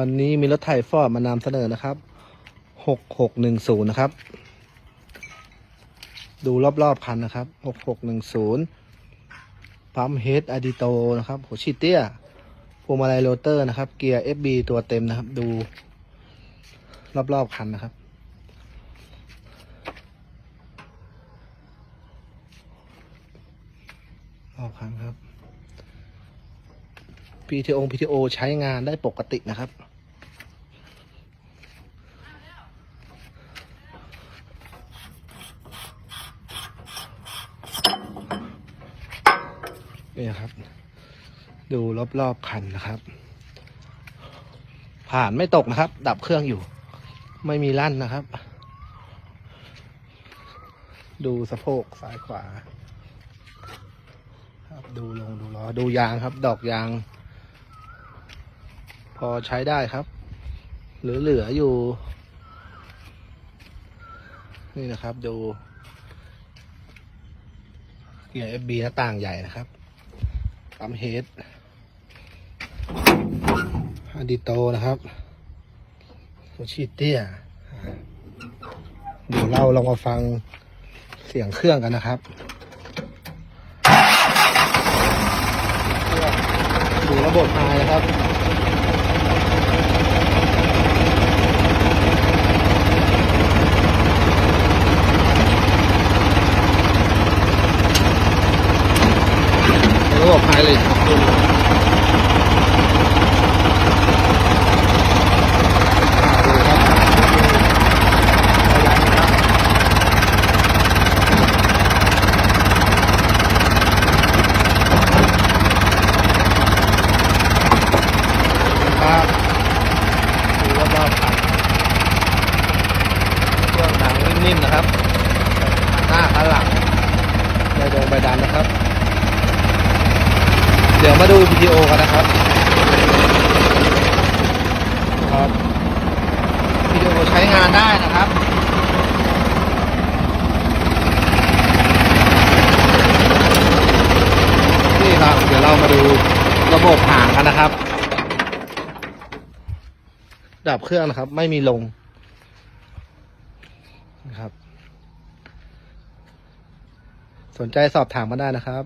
วันนี้มีรถไถฟอร์ดมานำเสนอนะครับหกหกหนึ่งศูนย์นะครับ ดูรอบๆคันนะครับหกหกหนึ่งศูนย์ปั๊มเฮดอะดิโตนะครับหัวชีเตี้ยพวงมาลัยโรเตอร์นะครับ เกียร์ FB ตัวเต็มนะครับ ดูรอบๆคันนะครับ รอบคันครับ PTO PTO ใช้งานได้ปกตินะครับ นี่ครับ ดูรอบๆคันนะครับ ผ่านไม่ตกนะครับ ดับเครื่องอยู่ ไม่มีลั่นนะครับ ดูสะโพกซ้ายขวาครับดูลงดูล้อดูยางครับ ดอกยาง พอใช้ได้ครับหลือเหลืออยู่ นี่นะครับดูเกียร์ FB หน้าต่างใหญ่นะครับปั๊มเฮดอดิโตนะครับหัวชีเตี้ยเดี๋ยวเราลองมาฟังเสียงเครื่องกันนะครับดูระบบไฮนะครับ ระบบไฮเลยครับดูดูครับครับดูรอบๆครับเครื่องดังนิ่มๆนะครับ หน้าข้างหลังใบดงใบดันนะครับ เดี๋ยวมาดูวิดีโอกันนะครับครับวิดีโอใช้งานได้นะครับนี่ครับเดี๋ยวเรามาดูระบบหางกันนะครับ ดับเครื่องนะครับ ไม่มีลงนะครับ สนใจสอบถามมาได้นะครับ